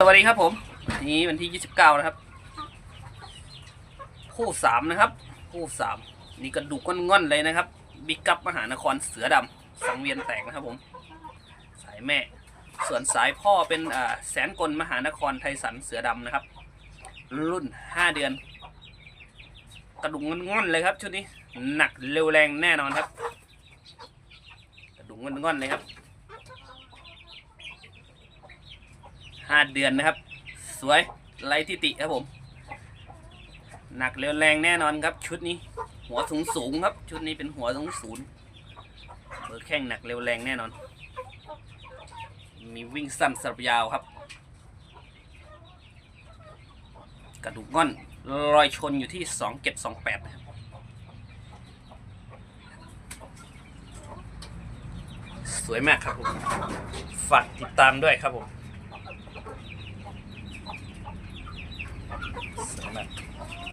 สวัสดีครับผมนี้วันที่29นะครับ คู่สามนะครับ คู่สามนี่กระดูกง่อนๆเลยนะครับบิ๊กกับมหานครเสือดำสังเวียนแตกนะครับผม สายแม่ ส่วนสายพ่อเป็นแสนกลมหานครไทยสันเสือดำนะครับ รุ่น5เดือน กระดูกง่อนๆเลยครับชุดนี้หนักเร็วแรงแน่นอนครับ กระดูกง่อนๆเลยครับ ห้าเดือนนะครับ สวยไรทิติครับผม หนักเร็วแรงแน่นอนครับ ชุดนี้ หัวสูงสูงครับ ชุดนี้เป็นหัวสูงสูงเบอร์แข้งหนักเร็วแรงแน่นอน มีวิ่งสั้นสลับยาวครับ กระดูกง่อนรอยชนอยู่ที่สองเจ็ดสองแปดครับสวยมากครับผม ฝากติดตามด้วยครับผม ですよね。